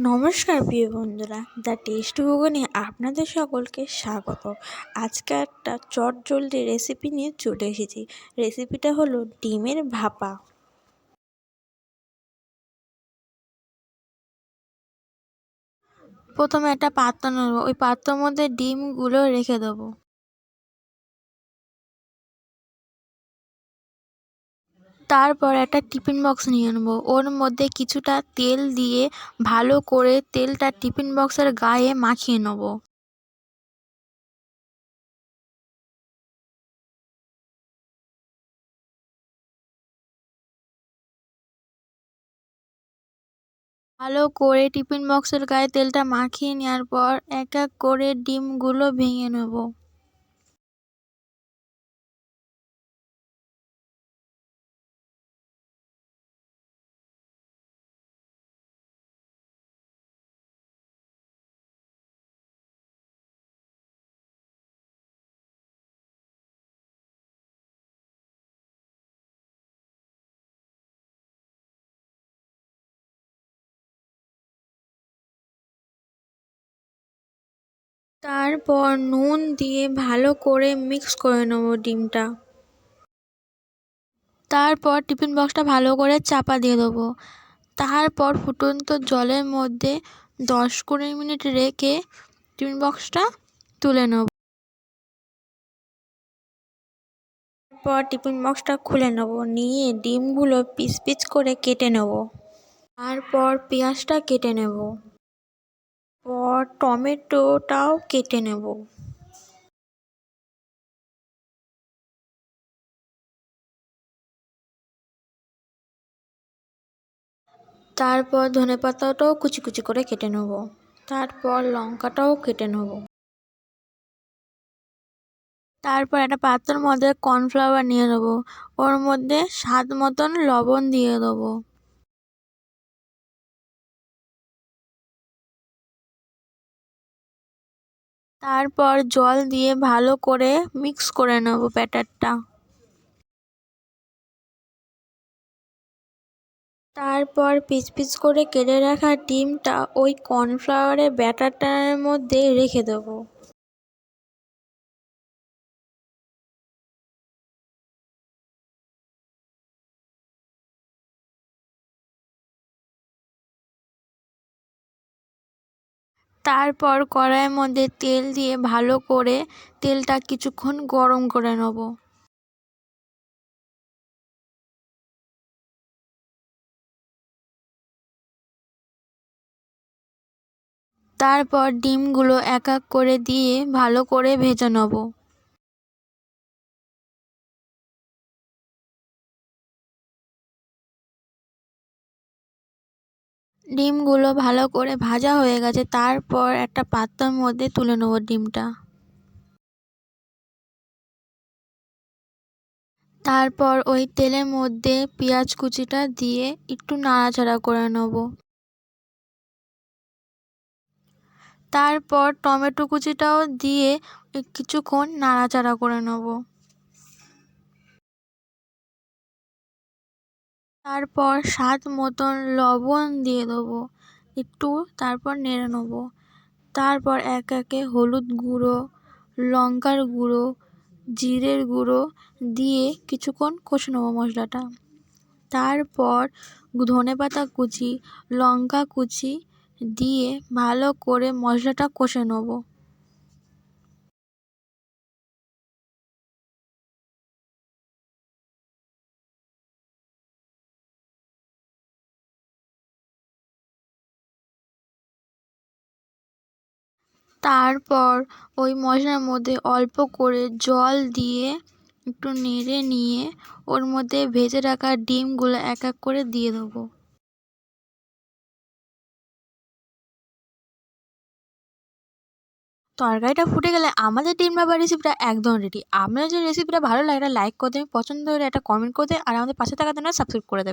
নমস্কার প্রিয় বন্ধুরা, দ্য টেস্ট ভুগনে আপনাদের সকলকে স্বাগত। আজকে একটা চট জলদি রেসিপি নিয়ে চলে এসেছি। রেসিপিটা হলো ডিমের ভাপা। প্রথমে একটা পাত্র নেব। ওই পাত্রের মধ্যে ডিমগুলো রেখে দেবো। তারপর একটা টিফিন বক্স নিয়ে নেব ওর মধ্যে কিছুটা তেল দিয়ে ভালো করে তেলটা টিফিন বক্সের গায়ে মাখিয়ে নেব। ভালো করে টিফিন বক্সের গায়ে তেলটা মাখিয়ে নেওয়ার পর এক এক করে ডিমগুলো ভেঙে নেব। তারপর নুন দিয়ে ভালো করে মিক্স করে নেব ডিমটা। তারপর টিফিন বক্সটা ভালো করে চাপা দিয়ে দেবো। তারপর ফুটন্ত জলের মধ্যে দশ কুড়ি মিনিট রেখে টিফিন বক্সটা তুলে নেব। তারপর টিফিন বক্সটা খুলে নেব, নিয়ে ডিমগুলো পিস পিস করে কেটে নেব। তারপর পেঁয়াজটা কেটে নেব। পর টমেটোটাও কেটে নেব। তারপর ধনে পাতাটাও কুচি কুচি করে কেটে নেব। তারপর লঙ্কাটাও কেটে নেব। তারপর একটা পাত্রের মধ্যে কর্নফ্লাওয়ার নিয়ে নেব। ওর মধ্যে স্বাদ মতন লবণ দিয়ে দেবো। তারপর জল দিয়ে ভালো করে মিক্স করে নেব ব্যাটারটা। তারপর পিচ পিচ করে কেটে রাখা ডিমটা ওই কর্নফ্লাওয়ারের ব্যাটারটার মধ্যে রেখে দেবো। তারপর কড়াইয়ের মধ্যে তেল দিয়ে ভালো করে তেলটা কিছুক্ষণ গরম করে নেব। তারপর ডিমগুলো এক এক করে দিয়ে ভালো করে ভেজে নেব। ডিমগুলো ভালো করে ভাজা হয়ে গেছে, তারপর একটা পাত্রের মধ্যে তুলে নেব ডিমটা। তারপর ওই তেলের মধ্যে পেঁয়াজ কুচিটা দিয়ে একটু নাড়াচাড়া করে নেব। তারপর টমেটো কুচিটাও দিয়ে কিছুক্ষণ নাড়াচাড়া করে নেব। তারপর স্বাদ মতন লবণ দিয়ে দেবো। একটু তারপর নেড়ে নেব। তারপর এক একে হলুদ গুঁড়ো, লঙ্কার গুঁড়ো, জিরের গুঁড়ো দিয়ে কিছুক্ষণ কষে নেব মশলাটা। তারপর ধনে পাতা কুচি, লঙ্কা কুচি দিয়ে ভালো করে মশলাটা কষে নেব। তারপর ওই মশলার মধ্যে অল্প করে জল দিয়ে একটু নেড়ে নিয়ে ওর মধ্যে ভেজে রাখা ডিমগুলো এক এক করে দিয়ে দেবো। তরকারিটা ফুটে গেলে আমাদের ডিম ভাপা রেসিপিটা একদম রেডি আপনার যদি রেসিপিটা ভালো লাগে লাইক করে দেবেন, পছন্দ হলে একটা কমেন্ট করে দেবেন, আর আমাদের পাশে থাকার জন্য সাবস্ক্রাইব করে দেবেন।